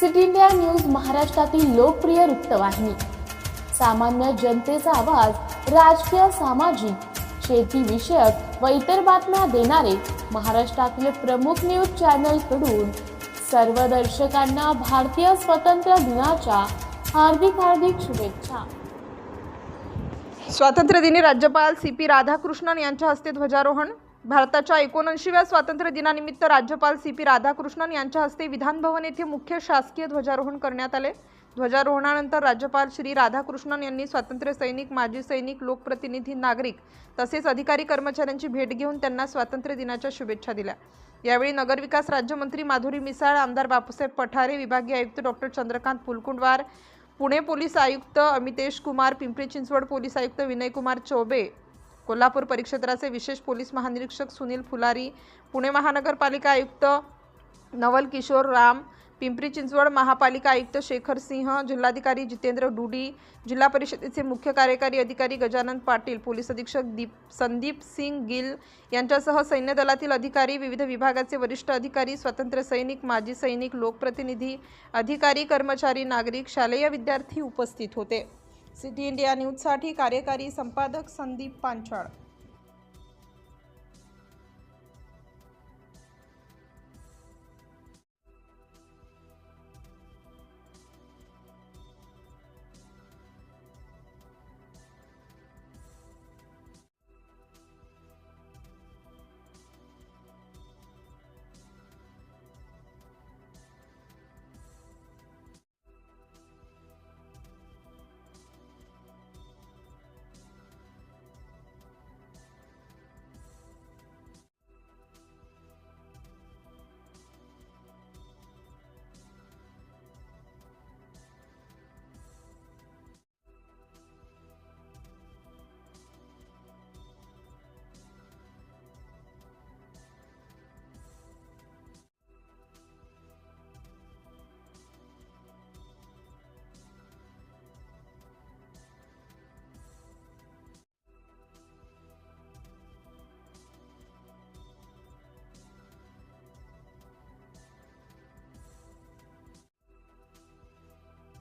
City India news महाराष्ट्रातील लोकप्रिय वृत्तवाहिनी. सामान्य जनतेचा आवाज राजकीय सामाजिक शेती विषयक व इतर बातम्या देणारे महाराष्ट्रातील प्रमुख न्यूज चॅनलकडून सर्व दर्शकांना भारतीय स्वातंत्र्य दिनाच्या हार्दिक हार्दिक शुभेच्छा. स्वातंत्र्यदिनी राज्यपाल सी पी राधाकृष्णन यांच्या हस्ते ध्वजारोहण. भारताच्या एकोणऐंशीव्या स्वातंत्र्य दिनानिमित्त राज्यपाल सी पी राधाकृष्णन यांच्या हस्ते विधानभवन येथे मुख्य शासकीय ध्वजारोहण करण्यात आले. ध्वजारोहणानंतर राज्यपाल श्री राधाकृष्णन यांनी स्वातंत्र्य सैनिक माजी सैनिक लोकप्रतिनिधी नागरिक तसेच अधिकारी कर्मचाऱ्यांची भेट घेऊन त्यांना स्वातंत्र्य दिनाच्या शुभेच्छा दिल्या. यावेळी नगरविकास राज्यमंत्री माधुरी मिसाळ आमदार बापूसाहेब पठारे विभागीय आयुक्त डॉक्टर चंद्रकांत पुलकुंडवार पुणे पोलीस आयुक्त अमितेश कुमार पिंपरी चिंचवड पोलीस आयुक्त विनयकुमार चौबे कोल्हापूर परिक्षेत्राचे विशेष पोलीस महानिरीक्षक सुनील फुलारी पुणे महानगरपालिका आयुक्त नवल किशोर राम पिंपरी चिंचवड महापालिका आयुक्त शेखर सिंह जिल्हाधिकारी जितेंद्र डुडी जिल्हा परिषदेचे मुख्य कार्यकारी अधिकारी गजानन पाटील पोलीस अधीक्षक दीप संदीप सिंग गिल यांच्यासह सैन्य दलातील अधिकारी विविध विभागाचे वरिष्ठ अधिकारी स्वतंत्र सैनिक माजी सैनिक लोकप्रतिनिधी अधिकारी कर्मचारी नागरिक शालेय विद्यार्थी उपस्थित होते. सिटी इंडिया न्यूजसाठी कार्यकारी संपादक संदीप पांचाळ.